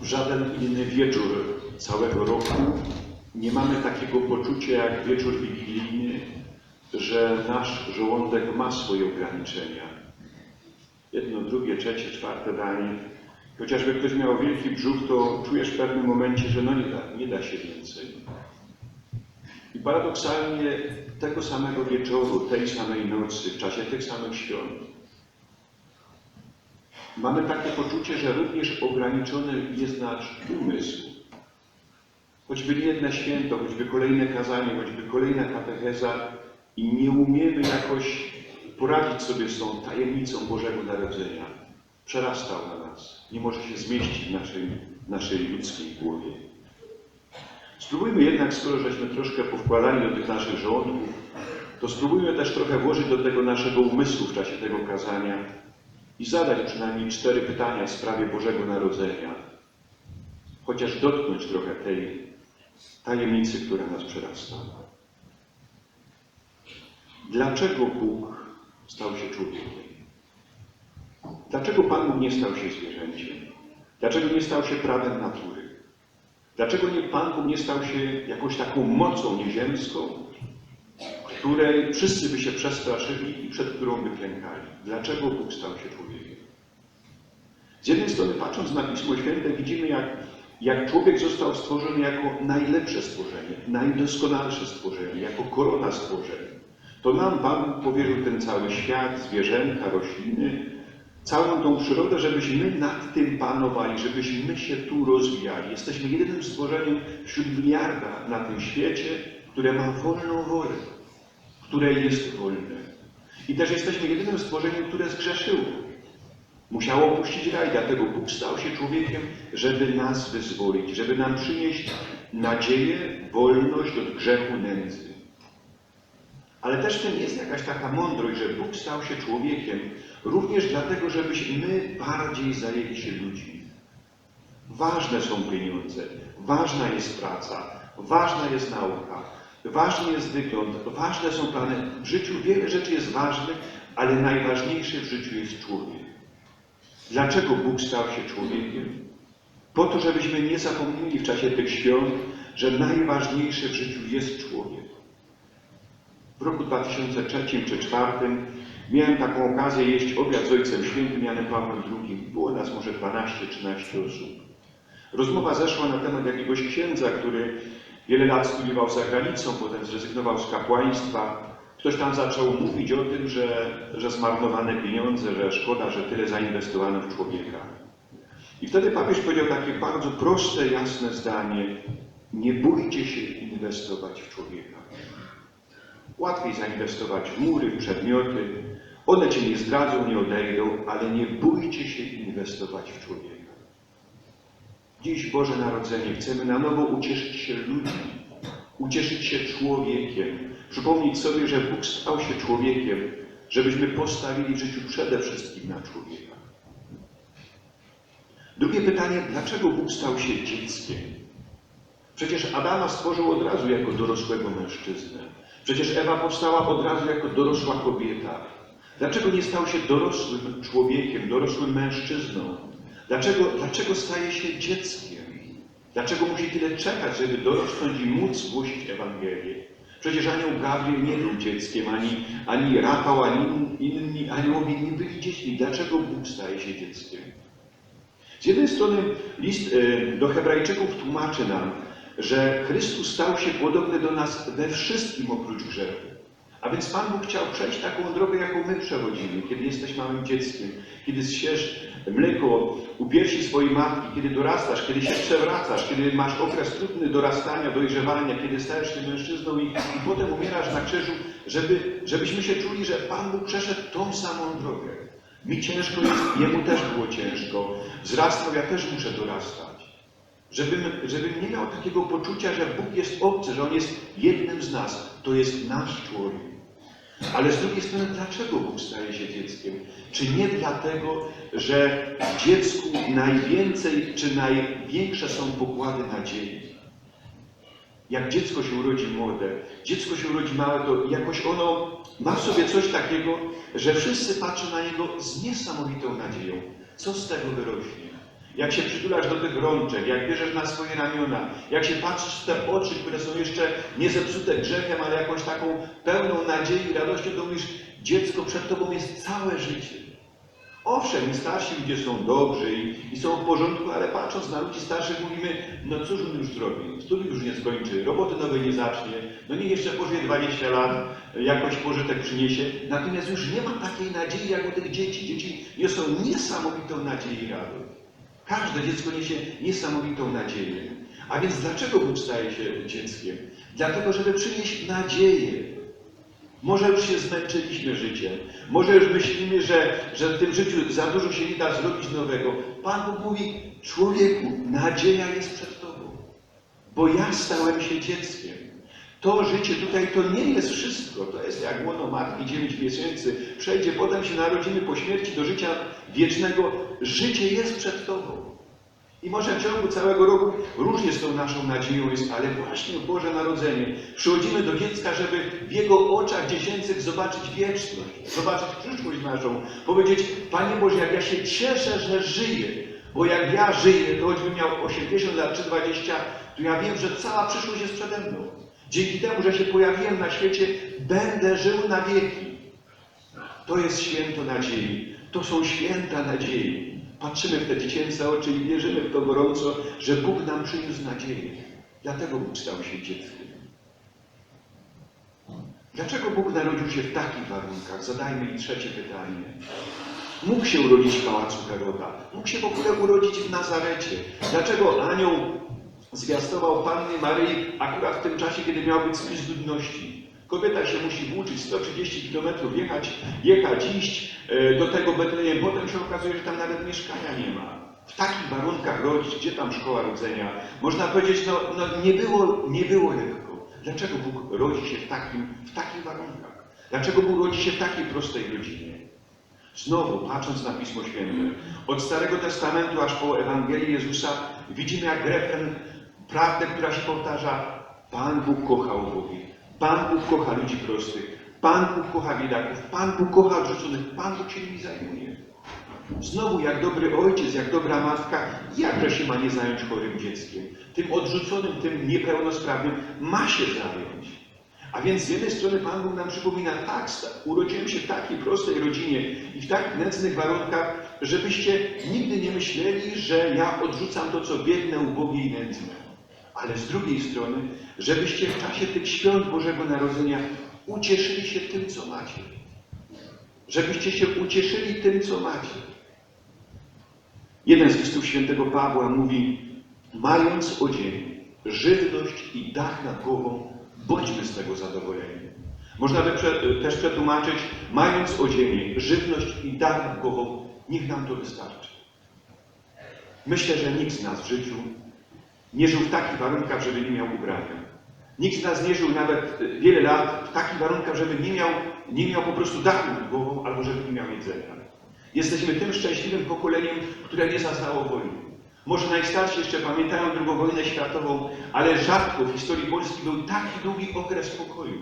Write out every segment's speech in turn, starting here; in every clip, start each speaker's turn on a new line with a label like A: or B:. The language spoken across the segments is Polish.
A: w żaden inny wieczór całego roku nie mamy takiego poczucia jak wieczór wigilijny, że nasz żołądek ma swoje ograniczenia. Jedno, drugie, trzecie, czwarte danie. Chociażby ktoś miał wielki brzuch, to czujesz w pewnym momencie, że no nie da, nie da się więcej. I paradoksalnie tego samego wieczoru, tej samej nocy, w czasie tych samych świąt, mamy takie poczucie, że również ograniczony jest nasz umysł. Choćby jedno święto, choćby kolejne kazanie, choćby kolejna katecheza i nie umiemy jakoś poradzić sobie z tą tajemnicą Bożego Narodzenia. Przerastał na nas, nie może się zmieścić w naszej, naszej ludzkiej głowie. Spróbujmy jednak, skoro żeśmy troszkę powkładali do tych naszych żołądków, to spróbujmy też trochę włożyć do tego naszego umysłu w czasie tego kazania i zadać przynajmniej cztery pytania w sprawie Bożego Narodzenia, chociaż dotknąć trochę tej tajemnicy, która nas przerasta. Dlaczego Bóg stał się człowiekiem? Dlaczego Pan Bóg nie stał się zwierzęciem? Dlaczego nie stał się prawem natury? Dlaczego nie Pan Bóg nie stał się jakąś taką mocą nieziemską, której wszyscy by się przestraszyli i przed którą by klękali? Dlaczego Bóg stał się człowiekiem? Z jednej strony, patrząc na Pismo Święte, widzimy, jak, jak człowiek został stworzony jako najlepsze stworzenie, najdoskonalsze stworzenie, jako korona stworzeń. To nam Pan powierzył ten cały świat, zwierzęta, rośliny, całą tą przyrodę, żebyśmy nad tym panowali, żebyśmy się tu rozwijali. Jesteśmy jedynym stworzeniem wśród miliarda na tym świecie, które ma wolną wolę, które jest wolne. I też jesteśmy jedynym stworzeniem, które zgrzeszyło. Musiało opuścić raj, dlatego Bóg stał się człowiekiem, żeby nas wyzwolić, żeby nam przynieść nadzieję, wolność od grzechu nędzy. Ale też w tym jest jakaś taka mądrość, że Bóg stał się człowiekiem, również dlatego, żebyśmy bardziej zajęli się ludźmi. Ważne są pieniądze, ważna jest praca, ważna jest nauka, ważny jest wygląd, ważne są plany. W życiu wiele rzeczy jest ważnych, ale najważniejszy w życiu jest człowiek. Dlaczego Bóg stał się człowiekiem? Po to, żebyśmy nie zapomnieli w czasie tych świąt, że najważniejszy w życiu jest człowiek. W roku 2003 czy 2004 miałem taką okazję jeść obiad z Ojcem Świętym Janem Pawłem II. Było nas może 12-13 osób. Rozmowa zeszła na temat jakiegoś księdza, który wiele lat studiował za granicą, potem zrezygnował z kapłaństwa. Ktoś tam zaczął mówić o tym, że, że zmarnowane pieniądze, że szkoda, że tyle zainwestowano w człowieka. I wtedy papież powiedział takie bardzo proste, jasne zdanie: Nie bójcie się inwestować w człowieka. Łatwiej zainwestować w mury, w przedmioty. One cię nie zdradzą, nie odejdą, ale nie bójcie się inwestować w człowieka. Dziś Boże Narodzenie chcemy na nowo ucieszyć się ludźmi, ucieszyć się człowiekiem, przypomnieć sobie, że Bóg stał się człowiekiem, żebyśmy postawili w życiu przede wszystkim na człowieka. Drugie pytanie, dlaczego Bóg stał się dzieckiem? Przecież Adama stworzył od razu jako dorosłego mężczyznę. Przecież Ewa powstała od razu jako dorosła kobieta. Dlaczego nie stał się dorosłym człowiekiem, dorosłym mężczyzną? Dlaczego, dlaczego staje się dzieckiem? Dlaczego musi tyle czekać, żeby dorosnąć i móc głosić Ewangelię? Przecież anioł Gabriel nie był dzieckiem, ani, ani Rafał, ani inni aniołowie nie byli dziećmi. Dlaczego Bóg staje się dzieckiem? Z jednej strony list e, do Hebrajczyków tłumaczy nam, że Chrystus stał się podobny do nas we wszystkim oprócz grzechu. A więc Pan Bóg chciał przejść taką drogę, jaką my przechodzimy, kiedy jesteś małym dzieckiem, kiedy zsiesz mleko u piersi swojej matki, kiedy dorastasz, kiedy się przewracasz, kiedy masz okres trudny dorastania, dojrzewania, kiedy stajesz się mężczyzną i, i potem umierasz na krzyżu, żeby, żebyśmy się czuli, że Pan Bóg przeszedł tą samą drogę. Mi ciężko jest, Jemu też było ciężko. Wzrastał, ja też muszę dorastać. Żebym, żebym nie miał takiego poczucia, że Bóg jest obcy, że On jest jednym z nas. To jest nasz człowiek. Ale z drugiej strony, dlaczego Bóg staje się dzieckiem? Czy nie dlatego, że w dziecku najwięcej, czy największe są pokłady nadziei? Jak dziecko się urodzi młode, dziecko się urodzi małe, to jakoś ono ma w sobie coś takiego, że wszyscy patrzą na niego z niesamowitą nadzieją. Co z tego wyrośnie? Jak się przytulasz do tych rączek, jak bierzesz na swoje ramiona, jak się patrzysz w te oczy, które są jeszcze nie zepsute grzechem, ale jakąś taką pełną nadziei i radością, to mówisz, dziecko przed tobą jest całe życie. Owszem, i starsi ludzie są dobrzy i, i są w porządku, ale patrząc na ludzi starszych mówimy, no cóż on już zrobi? Studiów już nie skończy, roboty nowej nie zacznie, no nie jeszcze pożyje 20 lat, jakoś pożytek przyniesie. Natomiast już nie ma takiej nadziei jak u tych dzieci. Dzieci niosą niesamowitą nadzieję i radość. Każde dziecko niesie niesamowitą nadzieję. A więc dlaczego Bóg staje się dzieckiem? Dlatego, żeby przynieść nadzieję. Może już się zmęczyliśmy życiem. Może już myślimy, że, że w tym życiu za dużo się nie da zrobić nowego. Pan Bóg mówi, człowieku, nadzieja jest przed Tobą. Bo ja stałem się dzieckiem. To życie tutaj to nie jest wszystko. To jest jak łono matki 9 miesięcy. Przejdzie, potem się narodzimy po śmierci do życia wiecznego. Życie jest przed Tobą. I może w ciągu całego roku różnie z tą naszą nadzieją jest, ale właśnie w Boże Narodzenie przychodzimy do dziecka, żeby w jego oczach dziecięcych zobaczyć wieczność, zobaczyć przyszłość naszą, powiedzieć, Panie Boże, jak ja się cieszę, że żyję, bo jak ja żyję, to choćbym miał 80 lat czy 20, to ja wiem, że cała przyszłość jest przede mną. Dzięki temu, że się pojawiłem na świecie, będę żył na wieki. To jest święto nadziei. To są święta nadziei. Patrzymy w te dziecięce oczy i wierzymy w to gorąco, że Bóg nam przyniósł nadzieję. Dlatego Bóg stał się dzieckiem. Dlaczego Bóg narodził się w takich warunkach? Zadajmy i trzecie pytanie. Mógł się urodzić w pałacu Heroda. Mógł się w ogóle urodzić w Nazarecie. Dlaczego anioł zwiastował Pannie Maryi akurat w tym czasie, kiedy miał być spis ludności? Kobieta się musi włóczyć 130 kilometrów, jechać, jechać, iść e, do tego Betlejem. Potem się okazuje, że tam nawet mieszkania nie ma. W takich warunkach rodzić, gdzie tam szkoła rodzenia? Można powiedzieć, no, no nie, było, nie było lekko. Dlaczego Bóg rodzi się w, takim, w takich warunkach? Dlaczego Bóg rodzi się w takiej prostej rodzinie? Znowu, patrząc na Pismo Święte, od Starego Testamentu aż po Ewangelię Jezusa, widzimy jak refren, prawdę, która się powtarza. Pan Bóg kocha ubogich, Pan Bóg kocha ludzi prostych, Pan Bóg kocha biedaków, Pan Bóg kocha odrzuconych, Pan Bóg się nimi zajmuje. Znowu, jak dobry ojciec, jak dobra matka, jakże się ma nie zająć chorym dzieckiem? Tym odrzuconym, tym niepełnosprawnym ma się zająć. A więc z jednej strony Pan Bóg nam przypomina, tak, urodziłem się w takiej prostej rodzinie i w tak nędznych warunkach, żebyście nigdy nie myśleli, że ja odrzucam to, co biedne, ubogie i nędzne. Ale z drugiej strony, żebyście w czasie tych świąt Bożego Narodzenia ucieszyli się tym, co macie. Żebyście się ucieszyli tym, co macie. Jeden z listów świętego Pawła mówi, mając odzień, żywność i dach nad głową, bądźmy z tego zadowoleni. Można by też przetłumaczyć, mając odzienie, żywność i dach nad głową, niech nam to wystarczy. Myślę, że nikt z nas w życiu nie żył w takich warunkach, żeby nie miał ubrania. Nikt z nas nie żył nawet wiele lat w takich warunkach, żeby nie miał, nie miał po prostu dachu nad głową albo żeby nie miał jedzenia. Jesteśmy tym szczęśliwym pokoleniem, które nie zaznało wojny. Może najstarsi jeszcze pamiętają II wojnę światową, ale rzadko w historii Polski był taki długi okres pokoju.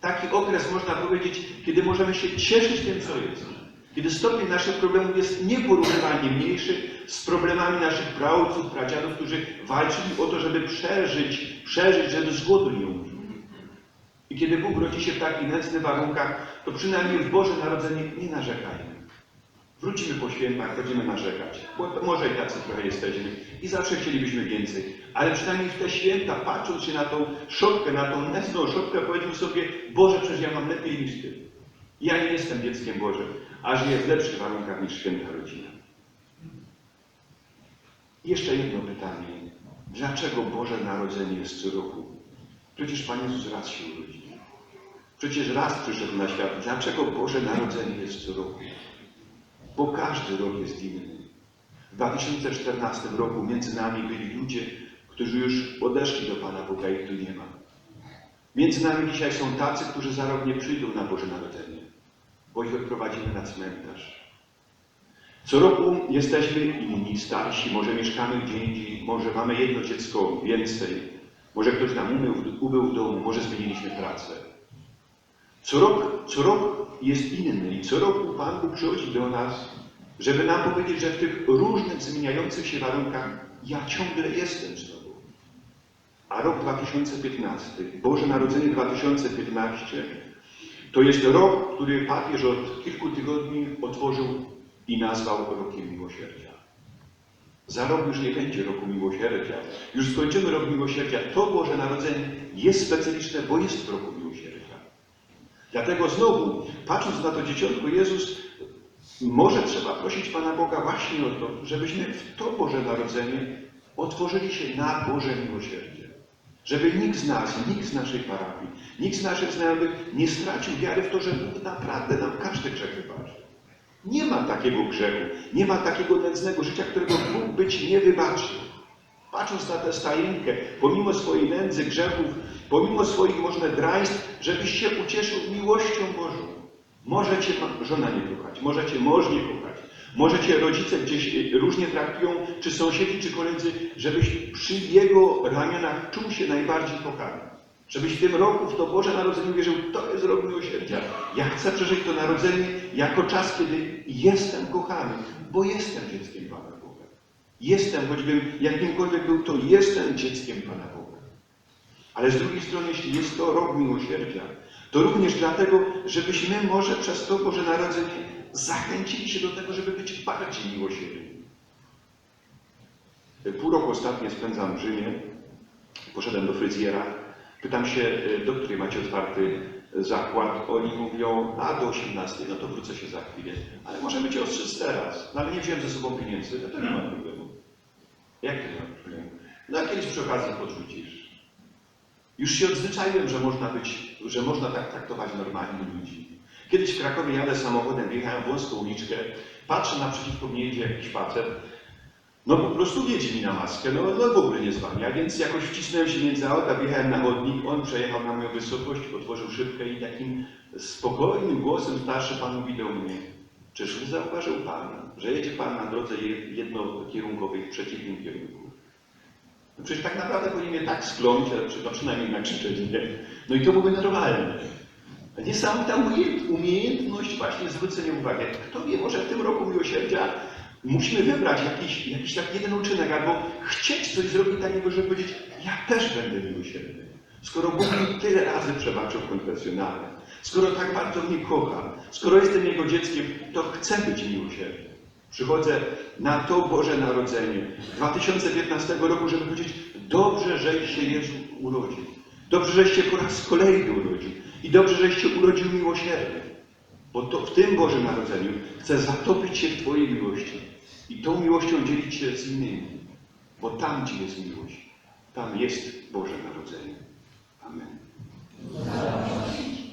A: Taki okres, można powiedzieć, kiedy możemy się cieszyć tym, co jest. Kiedy stopień naszych problemów jest nieporównywalnie mniejszy z problemami naszych praojców, pradziadów, którzy walczyli o to, żeby przeżyć, przeżyć, żeby z głodu nie umrzeć. I kiedy Bóg rodzi się w takich nędznych warunkach, to przynajmniej w Boże Narodzenie nie narzekajmy. Wrócimy po świętach, będziemy narzekać, bo może i tacy trochę jesteśmy i zawsze chcielibyśmy więcej. Ale przynajmniej w te święta, patrząc się na tą szopkę, na tą nędzną szopkę, powiedzmy sobie, Boże, przecież ja mam lepiej niż Ty. Ja nie jestem dzieckiem Bożym, a żyję w lepszych warunkach niż święta rodzina. Jeszcze jedno pytanie. Dlaczego Boże Narodzenie jest co roku? Przecież Pan Jezus raz się urodził. Przecież raz przyszedł na świat. Dlaczego Boże Narodzenie jest co roku? Bo każdy rok jest inny. W 2014 roku między nami byli ludzie, którzy już odeszli do Pana Boga i tu nie ma. Między nami dzisiaj są tacy, którzy za rok nie przyjdą na Boże Narodzenie, bo ich odprowadzimy na cmentarz. Co roku jesteśmy inni, starsi, może mieszkamy gdzie indziej, może mamy jedno dziecko więcej, może ktoś nam umył, ubył w domu, może zmieniliśmy pracę. Co rok, co rok jest inny i co roku Pan Bóg przychodzi do nas, żeby nam powiedzieć, że w tych różnych zmieniających się warunkach ja ciągle jestem z Tobą. A rok 2015, Boże Narodzenie 2015, to jest rok, który papież od kilku tygodni otworzył i nazwał rokiem miłosierdzia. Za rok już nie będzie roku miłosierdzia. Już skończymy rok miłosierdzia. To Boże Narodzenie jest specyficzne, bo jest w roku miłosierdzia. Dlatego znowu, patrząc na to dzieciątko Jezus, może trzeba prosić Pana Boga właśnie o to, żebyśmy w to Boże Narodzenie otworzyli się na Boże miłosierdzie. Żeby nikt z nas, nikt z naszej parafii, nikt z naszych znajomych nie stracił wiary w to, że Bóg naprawdę nam każdy grzech wybaczy. Nie ma takiego grzechu, nie ma takiego nędznego życia, którego Bóg być nie wybaczy. Patrząc na tę stajenkę, pomimo swojej nędzy, grzechów, pomimo swoich może draństw, żebyś się ucieszył miłością Bożą. Może cię ma- żona nie kochać, może cię mąż nie kochać, może cię rodzice gdzieś e, różnie traktują, czy sąsiedzi, czy koledzy, żebyś przy jego ramionach czuł się najbardziej kochany. Żebyś w tym roku w to Boże Narodzenie wierzył, to jest rok miłosierdzia. Ja chcę przeżyć to Narodzenie jako czas, kiedy jestem kochany, bo jestem dzieckiem Pana Boga. Jestem, choćbym jakimkolwiek był, to jestem dzieckiem Pana Boga. Ale z drugiej strony, jeśli jest to rok miłosierdzia, to również dlatego, żebyśmy może przez to Boże Narodzenie zachęcili się do tego, żeby być bardziej miłosierni. Pół roku ostatnie spędzam w Rzymie. Poszedłem do fryzjera. Pytam się, e, do której macie otwarty zakład. Oni mówią, a do 18, no to wrócę się za chwilę. Ale możemy cię ostrzec teraz. No ale nie wziąłem ze sobą pieniędzy, no to nie ma problemu. Jak to nie ma problemu? No a kiedyś przy okazji podrzucisz. Już się odzwyczaiłem, że można być, że można tak traktować normalnie ludzi. Kiedyś w Krakowie jadę samochodem, wjechałem w wąską uliczkę, patrzę naprzeciwko mnie jedzie jakiś facet, no po prostu wiedzie mi na maskę, no, no w ogóle nie zwalnia, więc jakoś wcisnąłem się między auta, wjechałem na chodnik, on przejechał na moją wysokość, otworzył szybkę i takim spokojnym głosem starszy pan mówi do mnie, czyż zauważył pan, że jedzie pan na drodze je- jednokierunkowej w przeciwnym kierunku? No przecież tak naprawdę powinien mnie tak przy- no przynajmniej nakrzyczeć, nie? No i to byłoby normalne. Niesamowita umiejęt- umiejętność właśnie zwrócenia uwagi. Kto wie, może w tym roku miłosierdzia musimy wybrać jakiś, jakiś tak jeden uczynek, albo chcieć coś zrobić takiego, żeby powiedzieć, ja też będę miłosierny. Skoro Bóg mi tyle razy przebaczył konfesjonalnie, skoro tak bardzo mnie kocha, skoro jestem Jego dzieckiem, to chcę być miłosierny. Przychodzę na to Boże Narodzenie 2015 roku, żeby powiedzieć, dobrze, żeś się Jezu urodził. Dobrze, żeście po raz kolejny urodził. I dobrze, żeście urodził miłosierny. Bo to w tym Bożym Narodzeniu chce zatopić się w Twojej miłości. I tą miłością dzielić się z innymi. Bo tam, gdzie jest miłość, tam jest Boże Narodzenie. Amen.